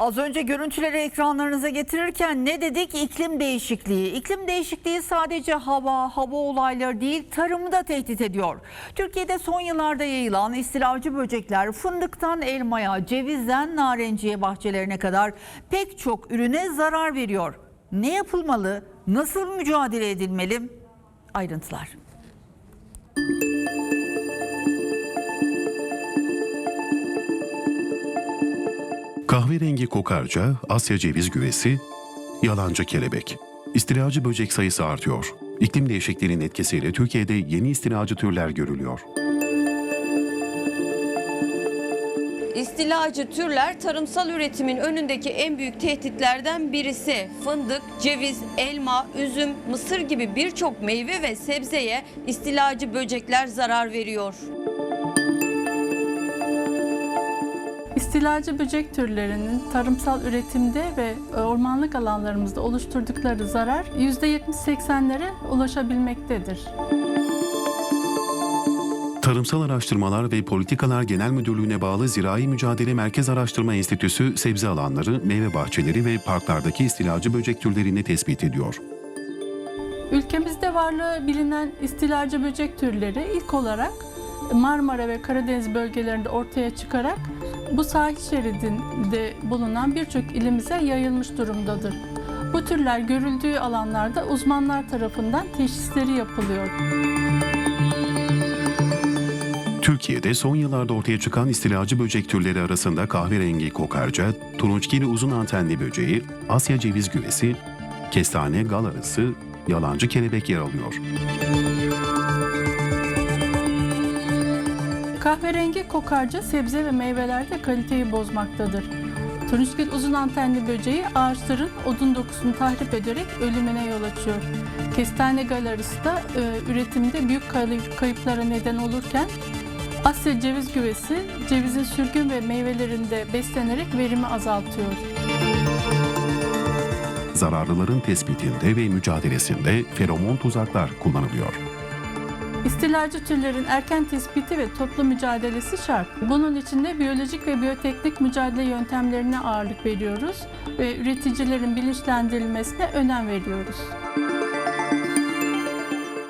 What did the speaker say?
Az önce görüntüleri ekranlarınıza getirirken ne dedik? İklim değişikliği. İklim değişikliği sadece hava, hava olayları değil tarımı da tehdit ediyor. Türkiye'de son yıllarda yayılan istilacı böcekler fındıktan elmaya, cevizden narenciye bahçelerine kadar pek çok ürüne zarar veriyor. Ne yapılmalı? Nasıl mücadele edilmeli? Ayrıntılar. Kahverengi kokarca, Asya ceviz güvesi, yalancı kelebek. İstilacı böcek sayısı artıyor. İklim değişikliğinin etkisiyle Türkiye'de yeni istilacı türler görülüyor. İstilacı türler tarımsal üretimin önündeki en büyük tehditlerden birisi. Fındık, ceviz, elma, üzüm, mısır gibi birçok meyve ve sebzeye istilacı böcekler zarar veriyor. İstilacı böcek türlerinin tarımsal üretimde ve ormanlık alanlarımızda oluşturdukları zarar %70-80'lere ulaşabilmektedir. Tarımsal Araştırmalar ve Politikalar Genel Müdürlüğü'ne bağlı Zirai Mücadele Merkez Araştırma Enstitüsü sebze alanları, meyve bahçeleri ve parklardaki istilacı böcek türlerini tespit ediyor. Ülkemizde varlığı bilinen istilacı böcek türleri ilk olarak Marmara ve Karadeniz bölgelerinde ortaya çıkarak bu sahil şeridinde bulunan birçok ilimize yayılmış durumdadır. Bu türler görüldüğü alanlarda uzmanlar tarafından teşhisleri yapılıyor. Türkiye'de son yıllarda ortaya çıkan istilacı böcek türleri arasında kahverengi kokarca, turunçgili uzun antenli böceği, Asya ceviz güvesi, kestane gal arısı, yalancı kelebek yer alıyor. Kahverengi kokarca sebze ve meyvelerde kaliteyi bozmaktadır. Turunçgil uzun antenli böceği ağaçların odun dokusunu tahrip ederek ölümüne yol açıyor. Kestane galarısı da e, üretimde büyük kayıp- kayıplara neden olurken Asya ceviz güvesi cevizin sürgün ve meyvelerinde beslenerek verimi azaltıyor. Zararlıların tespitinde ve mücadelesinde feromon tuzaklar kullanılıyor. İstilacı türlerin erken tespiti ve toplu mücadelesi şart. Bunun için de biyolojik ve biyoteknik mücadele yöntemlerine ağırlık veriyoruz ve üreticilerin bilinçlendirilmesine önem veriyoruz.